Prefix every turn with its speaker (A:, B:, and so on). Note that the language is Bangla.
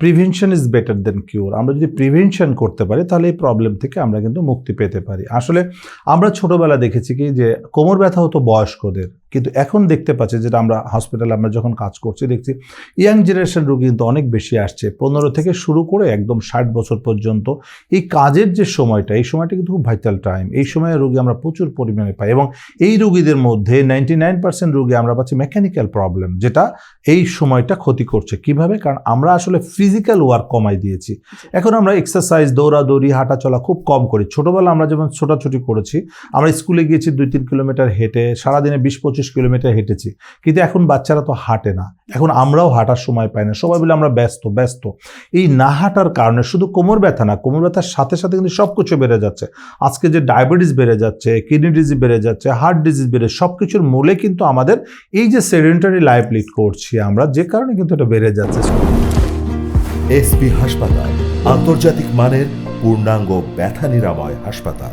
A: Prevention is better than cure আমরা যদি প্রিভেনশন করতে পারি, তাহলে এই প্রবলেম থেকে আমরা কিন্তু মুক্তি পেতে পারি। আসলে আমরা ছোটোবেলা দেখেছি কি, যে কোমর ব্যথা হতো বয়স্কদের। কিন্তু এখন দেখতে পাচ্ছি যেটা আমরা হসপিটালে আমরা যখন কাজ করছি, দেখছি ইয়াং জেনারেশন রোগী কিন্তু অনেক বেশি আসছে। পনেরো থেকে শুরু করে একদম ষাট বছর পর্যন্ত এই কাজের যে সময়টা, এই সময়টা কিন্তু খুব ভাইটাল টাইম এই সময়ে রোগী আমরা প্রচুর পরিমাণে পাই এবং এই রোগীদের মধ্যে নাইনটি নাইন পার্সেন্ট রোগী আমরা পাচ্ছি মেকানিক্যাল প্রবলেম যেটা এই সময়টা ক্ষতি করছে। কীভাবে? কারণ আমরা আসলে ফিজিক্যাল ওয়ার্ক কমাই দিয়েছি। এখন আমরা এক্সারসাইজ দৌড়াদৌড়ি হাঁটা চলা খুব কম করি। ছোটোবেলা আমরা যেমন ছোটাছুটি করেছি, আমরা স্কুলে গিয়েছি দুই তিন কিলোমিটার হেঁটে, সারাদিনে বিশ পঁচিশ কিলোমিটার হেঁটেছি। কিন্তু এখন বাচ্চারা তো হাঁটে না। এখন আমরাও হাঁটার সময় পাই না। সবাই মিলে আমরা ব্যস্ত ব্যস্ত। এই না হাঁটার কারণে শুধু কোমর ব্যথা না, কোমর ব্যথার সাথে সাথে কিন্তু সব কিছু বেড়ে যাচ্ছে। আজকে যে ডায়াবেটিস বেড়ে যাচ্ছে, কিডনি ডিজিজ বেড়ে যাচ্ছে হার্ট ডিজিজ বেড়ে সব কিছুর মূলে কিন্তু আমাদের এই যে সেডেন্টারি লাইফ লিড করছি আমরা, যে কারণে কিন্তু এটা বেড়ে যাচ্ছে।
B: এসপি হাসপাতাল, আন্তর্জাতিক মানের পূর্ণাঙ্গ ব্যথা নিরাময় হাসপাতাল।